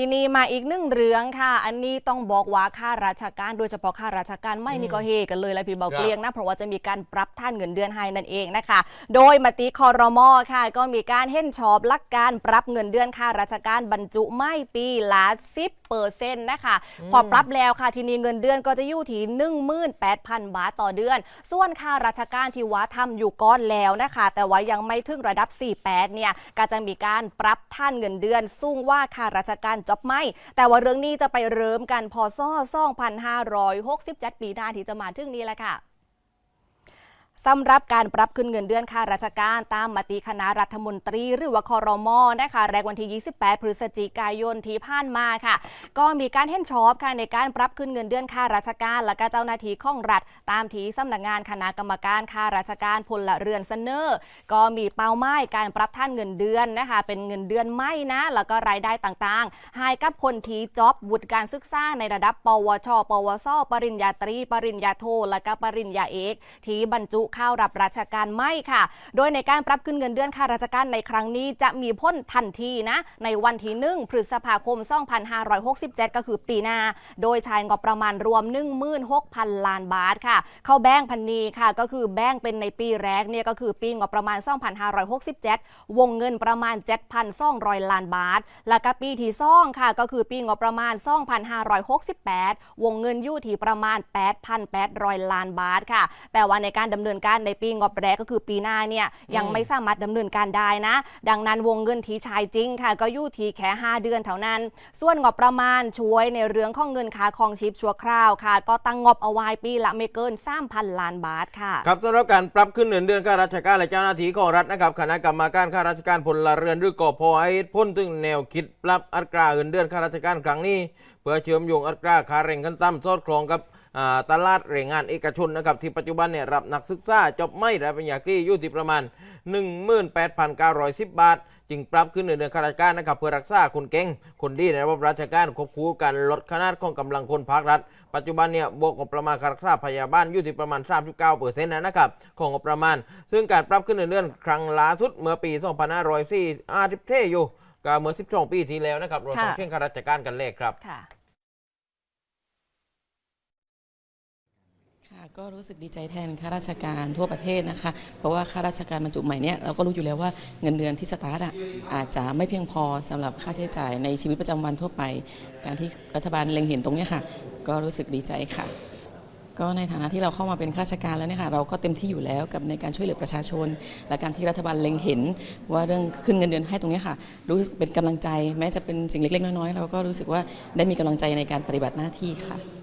ทีนี้มาอีกหนึ่งเรื่องค่ะ อันนี้ต้องบอกว่าข้าราชการโดยเฉพาะข้าราชการไม่นี่ก็เฮกันเลยละพี่เบาครับเกลียงนะเพราะว่าจะมีการปรับท่านเงินเดือนให้นั่นเองนะคะ โดยมติคอรมอค่ะ ก็มีการเห็นชอบหลักการปรับเงินเดือนข้าราชการบรรจุไม่ปีละ10เปอร์เซ็นต์นะคะพอปรับแล้วค่ะทีนี้เงินเดือนก็จะอยู่ที่18,000บาทต่อเดือน ส่วนค่าราชการที่ว่าทำอยู่ก้อนแล้วนะคะ แต่ว่ายังไม่ถึงระดับ 48เนี่ยก็จะมีการปรับท่านเงินเดือนสูงว่าค่าราชการจอบไม่แต่ว่าเรื่องนี้จะไปเริ่มกันพอซ่อ2567 ปีหน้าที่จะมาถึงนี้แหละค่ะ สำหรับการปรับขึ้นเงินเดือนค่าราชการตามมติคณะรัฐมนตรี หรือว่าคอรมอนะคะแรกวันที่ 28 พฤศจิกายนที่ผ่านมาค่ะ ก็มีการเห็นชอบค่ะในการปรับขึ้นเงินเดือนค่าราชการ และก็เจ้าหน้าที่ของรัฐ ตามที่สำนักงานคณะกรรมการค่าราชการพลเรือนเสนอ ก็มีเป้าหมายการปรับท่านเงินเดือนนะคะเป็นเงินเดือนไม่นะ แล้วก็รายได้ต่างๆ ให้กับคนที่จ็อบวุฒิการศึกษาในระดับ ปวช ปวส ปริญญาตรี ปริญญาโท และก็ปริญญาเอกที่บรรจุเข้ารับราชการไม่ค่ะ โดยในการปรับขึ้นเงินเดือนค่าราชการในครั้งนี้จะมีพ้นทันทีนะในวันที่ 1 พฤษภาคม 2567 ก็คือปีหน้า โดยใช้งบประมาณรวม 16,000 ล้านบาทค่ะ เข้าแบ่งพันนีค่ะ ก็คือแบ่งเป็นในปีแรกเนี่ยก็คือปีงบประมาณ 2567 วงเงินประมาณ 7,200 ล้านบาท แล้วก็ปีที่ซ่องค่ะ ก็คือปีงบประมาณ 2568 วงเงินอยู่ที่ประมาณ 8,800 ล้านบาทค่ะ แต่ว่าในการดำเนินการในปีงบแรกก็คือปีหน้าเนี่ยยังไม่สามารถดำเนินการได้นะ ดังนั้นวงเงินที่ใช้จริงค่ะ ก็อยู่ที่แค่ 5 เดือนเท่านั้น ส่วนงบประมาณช่วยในเรื่องของเงินค่าครองชีพชั่วคราวค่ะ ก็ตั้งงบเอาไว้ปีละไม่เกิน 3,000 ล้านบาทค่ะ ครับสำหรับการปรับขึ้นเงินเดือนข้าราชการและเจ้าหน้าที่ของรัฐนะครับคณะกรรมการข้าราชการพลเรือนหรือกพให้พ้นถึงแนวคิดปรับอัตราเงินเดือนข้าราชการครั้งนี้ เพื่อเชื่อมโยงอัตราค่าแรงขั้นต่ำสอดคล้องกับอ่า ตลาดแรงงานเอกชนนะครับที่ปัจจุบันเนี่ยรับนักศึกษาจบไม่และปริญญาตรีอยู่ที่ประมาณ 18,910 บาท จึงปรับขึ้นเงินเดือนข้าราชการนะครับเพื่อรักษาคนเก่ง คนดีในระบบราชการควบคู่กันลดขนาดของกำลังคนภาครัฐ ปัจจุบันเนี่ยบวกงบประมาณการรักษาพยาบาลอยู่ที่ประมาณ 39%นะครับของงบประมาณ ซึ่งการปรับขึ้นเงินเดือนครั้งล่าสุดเมื่อปี 2540เทอยู่ก็เมื่อ 12 ปีที่แล้วนะครับรวมทั้งค่ะเครื่องข้าราชการกันเลขครับ ค่ะก็รู้สึกดีใจแทนข้าราชการทั่วประเทศนะคะ เพราะว่าข้าราชการบรรจุใหม่เนี่ยเราก็รู้อยู่แล้วว่าเงินเดือนที่สตาร์ทอะอาจจะไม่เพียงพอสำหรับค่าใช้จ่ายในชีวิตประจำวันทั่วไป การที่รัฐบาลเล็งเห็นตรงนี้ค่ะ ก็รู้สึกดีใจค่ะ ก็ในฐานะที่เราเข้ามาเป็นข้าราชการแล้วเนี่ยค่ะเราก็เต็มที่อยู่แล้วกับในการช่วยเหลือประชาชน และการที่รัฐบาลเล็งเห็น ว่าเรื่องขึ้นเงินเดือนให้ตรงนี้ค่ะ รู้สึกเป็นกำลังใจ แม้จะเป็นสิ่งเล็กๆน้อยๆเราก็รู้สึกว่าได้มีกำลังใจในการปฏิบัติหน้าที่ค่ะ